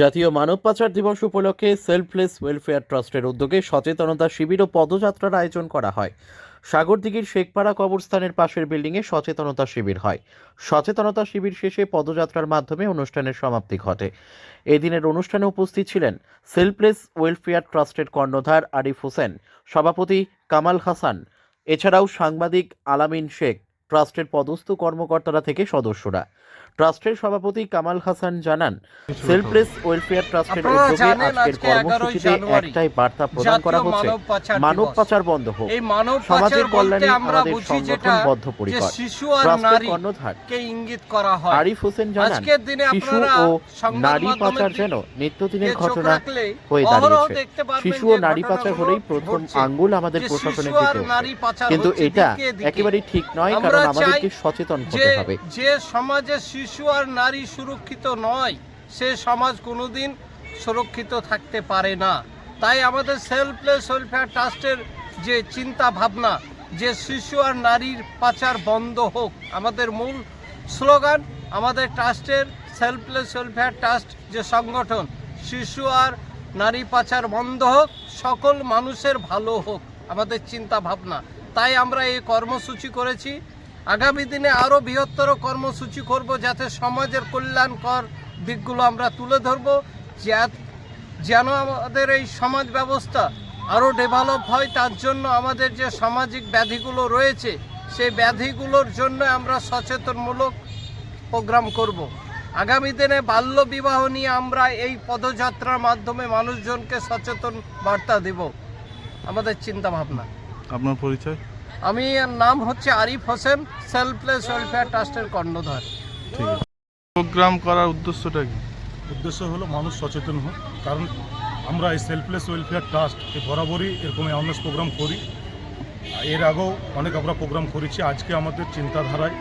জাতীয় মানব পাচার দিবস উপলক্ষে সেলফলেস ওয়েলফেয়ার ট্রাস্টের উদ্যোগে সচেতনতা শিবির ও পদযাত্রার আয়োজন করা হয়। সাগরদিঘির শেখপাড়া কবরস্থানের পাশের বিল্ডিংয়ে সচেতনতা শিবির হয়। সচেতনতা শিবির শেষে পদযাত্রার মাধ্যমে অনুষ্ঠানের সমাপ্তি ঘটে। এদিনের অনুষ্ঠানে উপস্থিত ছিলেন সেলফলেস ওয়েলফেয়ার ট্রাস্টের কর্ণধার আরিফ হোসেন, সভাপতি কামাল হাসান, এছাড়াও সাংবাদিক আলামিন শেখ, ট্রাস্টের পদস্থ কর্মকর্তারা থেকে সদস্যরা। ট্রাস্টের সভাপতি কামাল হাসান জানান সেলফলেস ওয়েলফেয়ার ট্রাস্টের উদ্যোগে আজকের কর্মসূচিতে একটাই বার্তা প্রদান করা হচ্ছে মানব পাচার বন্ধ হোক। এই মানব সমাজের পাচার বলতে কল্যাণে আমরা আমাদের বুঝি যেটা সংগঠন যে বদ্ধপরিকর শিশু আর ট্রাস্টের নারী কর্ণধার কে ইঙ্গিত করা হয়। আরিফ হোসেন জানান আজকের দিনে শিশু আপনারা ও সংবাদ নারী পাচার যেন নিত্যদিনের ঘটনা হয়ে দাঁড়িয়েছে। শিশু ও নারী পাচার হলেই প্রথম আঙ্গুল আমাদের প্রশাসনের দিকে। কিন্তু এটা। একেবারেই ঠিক নয় কারণ আমাদেরকে সচেতন হতে হবে। যে সমাজে শিশু আর নারী সুরক্ষিত নয়, সে সমাজ কোনোদিন সুরক্ষিত থাকতে পারে না। তাই আমাদের সেলফলেস ওয়েলফেয়ার ট্রাস্টের যে চিন্তা ভাবনা যে শিশু আর নারীর পাচার বন্ধ হোক, আমাদের মূল স্লোগান আমাদের ট্রাস্টের সেলফলেস ওয়েলফেয়ার ট্রাস্ট যে সংগঠন, শিশু আর নারী পাচার বন্ধ হোক, সকল মানুষের ভালো হোক, আমাদের চিন্তা ভাবনা তাই আমরা এই কর্মসূচি করেছি আগামী দিনে আরও বৃহত্তর কর্মসূচি করব যাতে সমাজের কল্যাণকর দিকগুলো আমরা তুলে ধরব যেন আমাদের এই সমাজ ব্যবস্থা আরও ডেভেলপ হয়। তার জন্য আমাদের যে সামাজিক ব্যাধিগুলো রয়েছে, সেই ব্যাধিগুলোর জন্য আমরা সচেতনমূলক প্রোগ্রাম করব। আগামী দিনে বাল্য বিবাহ নিয়ে আমরা এই পদযাত্রার মাধ্যমে মানুষজনকে সচেতন বার্তা দেব। আমাদের চিন্তা ভাবনা আপনার পরিচয়? আমি নাম হচ্ছে আরিফ হোসেন সেলফলেস ওয়েলফেয়ার ট্রাস্টের কর্ণধার। প্রোগ্রাম করার উদ্দেশ্যটা কি? উদ্দেশ্য হলো মানুষ সচেতন হোক কারণ আমরা এই সেলফলেস ওয়েলফেয়ার ট্রাস্ট এই বরাবরই এরকম অ্যাওয়ারনেস প্রোগ্রাম করি। এর আগেও অনেক আমরা প্রোগ্রাম করেছি। আজকে আমাদের চিন্তাধারায়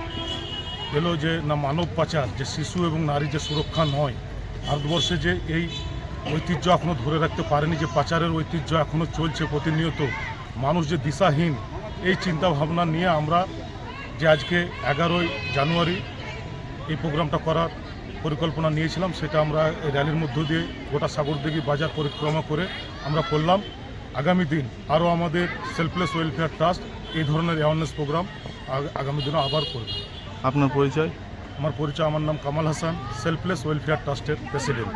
এলো যে না মানব পাচার যে শিশু এবং নারী যে সুরক্ষা নয় ভারতবর্ষে যে এই ঐতিহ্য এখনও ধরে রাখতে পারেনি যে পাচারের ঐতিহ্য এখনও চলছে প্রতিনিয়ত মানুষ যে দিশাহীন এই চিন্তা ভাবনা নিয়ে আমরা যে আজকে এগারোই জানুয়ারি এই প্রোগ্রামটা করার পরিকল্পনা নিয়েছিলাম সেটা আমরা এই র্যালির মধ্য দিয়ে গোটা সাগরদিঘি বাজার পরিক্রমা করে আমরা করলাম। আগামী দিন আরও আমাদের সেলফলেস ওয়েলফেয়ার ট্রাস্ট এই ধরনের অ্যাওয়ারনেস প্রোগ্রাম আগামী দিনে আবার করবে। আপনার পরিচয়? আমার পরিচয় আমার নাম কামাল হাসান সেলফলেস ওয়েলফেয়ার ট্রাস্টের প্রেসিডেন্ট